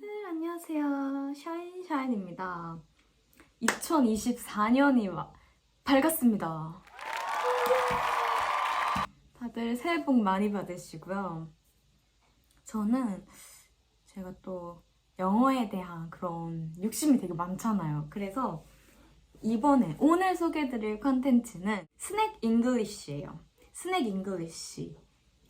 네, 안녕하세요. 샤인샤인입니다. 2024년이 밝았습니다. 다들 새해 복 많이 받으시고요. 저는 제가 또 영어에 대한 그런 욕심이 되게 많잖아요. 그래서 이번에 오늘 소개해드릴 컨텐츠는 스낵 잉글리쉬예요. 스낵 잉글리쉬.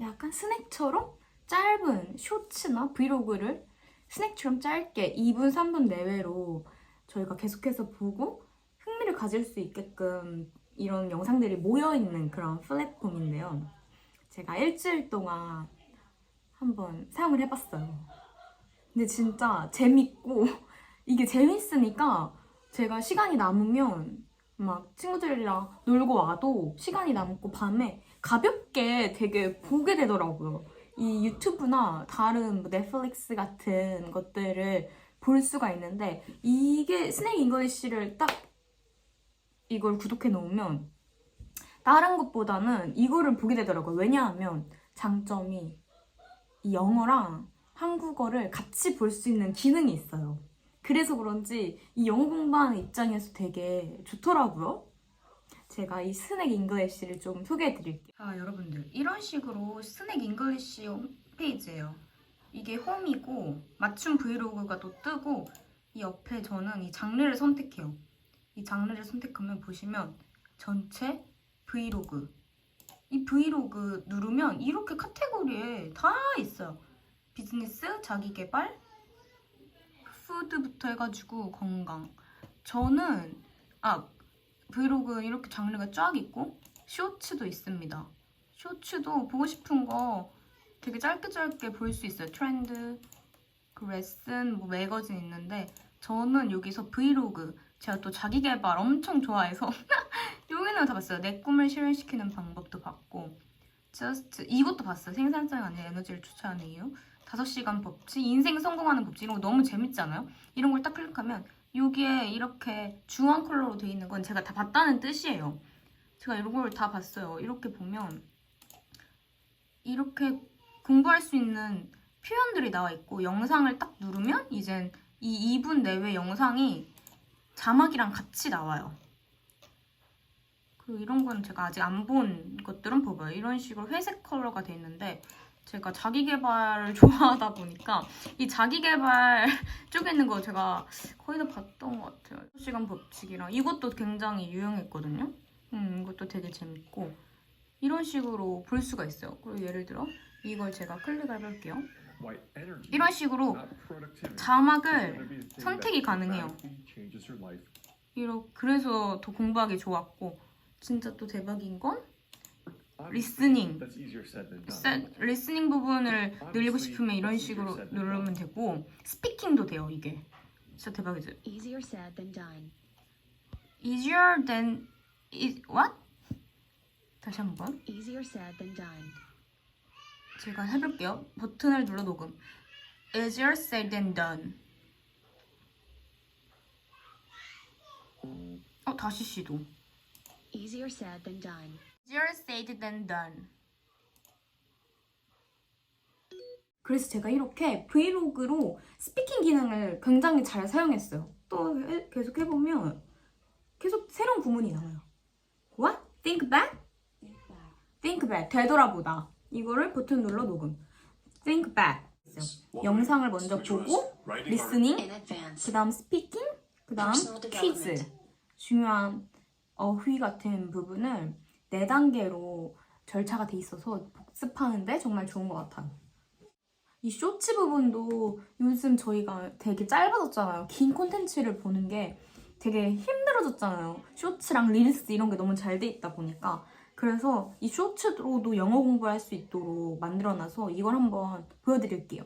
약간 스낵처럼 짧은 쇼츠나 브이로그를 스낵처럼 짧게 2분, 3분 내외로 저희가 계속해서 보고 흥미를 가질 수 있게끔 이런 영상들이 모여있는 그런 플랫폼인데요. 제가 일주일 동안 한번 사용을 해봤어요. 근데 진짜 재밌고 이게 재밌으니까 제가 시간이 남으면 막 친구들이랑 놀고 와도 시간이 남고 밤에 가볍게 되게 보게 되더라고요. 이 유튜브나 다른 뭐 넷플릭스 같은 것들을 볼 수가 있는데 이게 스낵 잉글리쉬를 딱 이걸 구독해 놓으면 다른 것보다는 이거를 보게 되더라고요. 왜냐하면 장점이 이 영어랑 한국어를 같이 볼 수 있는 기능이 있어요. 그래서 그런지 이 영어 공부하는 입장에서 되게 좋더라고요. 제가 이 스낵 잉글리쉬를 좀 소개해 드릴게요. 자, 여러분들. 이런 식으로 스낵 잉글리쉬 홈페이지예요. 이게 홈이고 맞춤 브이로그가 또 뜨고 이 옆에 저는 이 장르를 선택해요. 이 장르를 선택하면 보시면 전체 브이로그. 이 브이로그 누르면 이렇게 카테고리에 다 있어요. 비즈니스, 자기개발, 푸드부터 해가지고 건강. 저는 아 브이로그 이렇게 장르가 쫙 있고 쇼츠도 있습니다. 쇼츠도 보고 싶은 거 되게 짧게 짧게 볼 수 있어요. 트렌드, 그 레슨, 뭐 매거진 있는데 저는 여기서 브이로그 제가 또 자기개발 엄청 좋아해서 여기는 다 봤어요. 내 꿈을 실현시키는 방법도 봤고 just 이것도 봤어요. 생산성이 아닌 에너지를 추천하는 이유 5시간 법칙, 인생 성공하는 법칙 이런 거 너무 재밌잖아요. 이런 걸 딱 클릭하면 여기에 이렇게 주황 컬러로 돼 있는 건 제가 다 봤다는 뜻이에요. 제가 이런 걸다 봤어요. 이렇게 보면 이렇게 공부할 수 있는 표현들이 나와 있고 영상을 딱 누르면 이젠 이 2분 내외 영상이 자막이랑 같이 나와요. 그리고 이런 건 제가 아직 안 본 것들은 봐봐요. 이런 식으로 회색 컬러가 돼 있는데 제가 자기 개발을 좋아하다 보니까 이 자기 개발 쪽에 있는 거 제가 거의 다 봤던 것 같아요. 시간 법칙이랑 이것도 굉장히 유용했거든요. 음, 이것도 되게 재밌고 이런 식으로 볼 수가 있어요. 그리고 예를 들어 이걸 제가 클릭을 해볼게요. 이런 식으로. 자막을 선택이 가능해요. 이러 그래서 더 공부하기 좋았고 진짜 또 대박인 건 리스닝. 리스닝 부분을 늘리고 싶으면 이런 식으로 누르면 되고 스피킹도 돼요 이게 진짜 대박이죠 Easier said than done. easier than is what? 다시 한번 Easier said than done. 제가 해볼게요 버튼을 눌러 녹음 easier said than done 어 다시 시도 Easier said than done. Easier said than done 그래서 제가 이렇게 브이로그로 스피킹 기능을 굉장히 잘 사용했어요. 또 해- 계속 해보면 계속 새로운 구문이 나와요. What? Think back? Think back. 되돌아보다. 이거를 버튼 눌러 녹음. Think back. 영상을 먼저 보고 리스닝. 그 다음 스피킹, 그 다음 퀴즈. 중요한 어휘 같은 부분을 네 단계로 절차가 돼 있어서 복습하는데 정말 좋은 것 같아요. 이 쇼츠 부분도 요즘 저희가 되게 짧아졌잖아요. 긴 콘텐츠를 보는 게 되게 힘들어졌잖아요. 쇼츠랑 릴스 이런 게 너무 잘 돼 있다 보니까. 그래서 이 쇼츠로도 영어 공부할 수 있도록 만들어놔서 이걸 한번 보여드릴게요.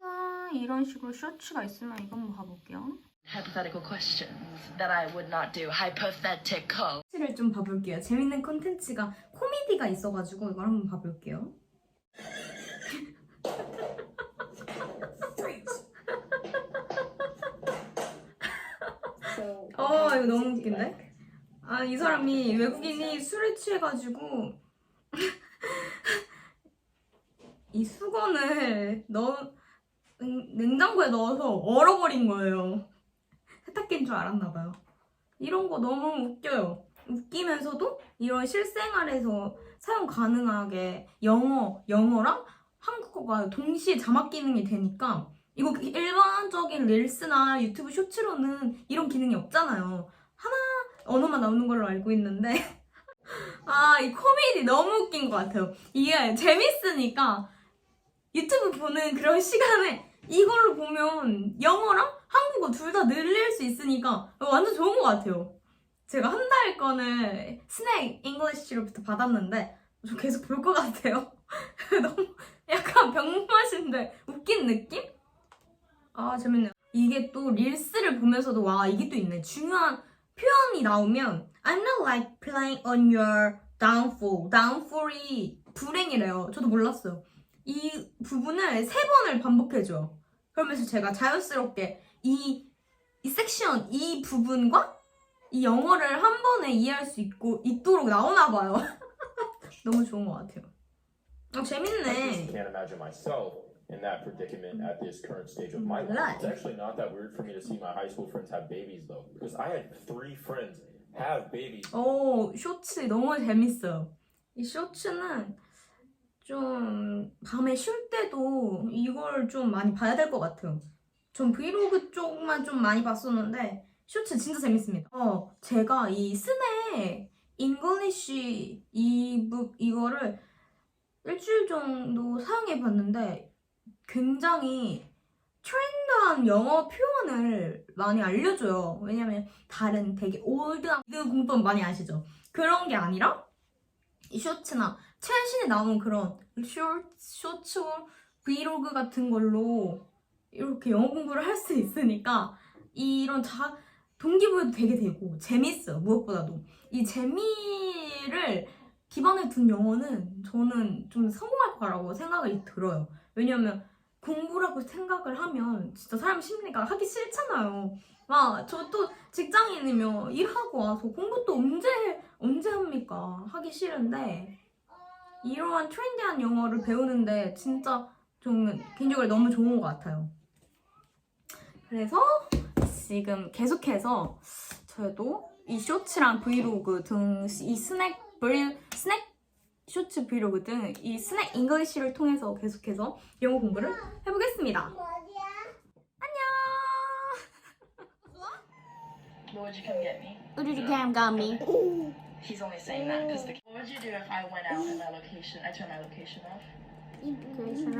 아, 이런 식으로 쇼츠가 있으면 이거 한번 봐볼게요. Hypothetical questions that I would not do. Hypothetical. 콘텐츠를 좀 봐볼게요. 재밌는 콘텐츠가 코미디가 있어가지고 이걸 한번 봐볼게요. 어 이거 너무 웃긴데? 아 이 사람이 외국인이 술에 취해가지고 이 수건을 넣 냉- 냉장고에 넣어서 얼어버린 거예요. 세탁기인 줄 알았나 봐요. 이런 거 너무 웃겨요. 웃기면서도 이런 실생활에서 사용 가능하게 영어, 영어랑 한국어가 동시에 자막 기능이 되니까 이거 일반적인 릴스나 유튜브 쇼츠로는 이런 기능이 없잖아요. 하나 언어만 나오는 걸로 알고 있는데 아, 이 코미디 너무 웃긴 것 같아요. 이게 재밌으니까 유튜브 보는 그런 시간에 이걸로 보면 영어랑 한국어 둘 다 늘릴 수 있으니까 완전 좋은 것 같아요. 제가 한달 건을 스낵 잉글리시로부터 받았는데 저 계속 볼 것 같아요. 너무 약간 병맛인데 웃긴 느낌? 아 재밌네요. 이게 또 릴스를 보면서도 와 이게 또 있네. 중요한 표현이 나오면 I'm not like playing on your downfall. downfall이 불행이래요. 저도 몰랐어요. 이 부분을 세 번을 반복해줘요. 그러면서 제가 자연스럽게 이, 이 섹션, 이 부분과 이 영어를 한 번에 이해할 수 있고 있도록 나오나 봐요. 너무 좋은 것 같아요. 아, I just 재밌네. can't imagine myself in that predicament at this current stage of my life. It's actually not that weird for me to see my high school friends have babies though, because I had three friends have babies. 오, 쇼츠 너무 재밌어요. 이 쇼츠는 좀 밤에 쉴 때도 이걸 좀 많이 봐야 될 것 같아요. 전 브이로그 쪽만 좀 많이 봤었는데 쇼츠 진짜 재밌습니다. 어, 제가 이 스낵 잉글리쉬 이북 이거를 일주일 정도 사용해 봤는데 굉장히 트렌드한 영어 표현을 많이 알려줘요. 왜냐면 다른 되게 올드한 그 공법 많이 아시죠? 그런 게 아니라 이 쇼츠나 최신에 나온 그런 쇼, 쇼츠 브이로그 같은 걸로 이렇게 영어 공부를 할 수 있으니까 이런 자 동기부여도 되게 되고 재밌어요 무엇보다도. 이 재미를 기반에 둔 영어는 저는 좀 성공할 거라고 생각이 들어요. 왜냐면 공부라고 생각을 하면 진짜 사람 심리가 하기 싫잖아요. 막 저 또 직장인이면 일하고 와서 공부도 언제 언제 합니까? 하기 싫은데 이러한 트렌디한 영어를 배우는데 진짜 좀 개인적으로 너무 좋은 것 같아요. 그래서 지금 계속해서 저도 이 쇼츠랑 브이로그 등 이 스낵 브이 스낵 쇼츠 브이로그 등 이 스낵 잉글리시를 통해서 계속해서 영어 공부를 해보겠습니다. 안녕. What would you come get me? 우리 캠 가미. He's only saying that because the. What would you do if I went out in that location? I turned my location off. 그래서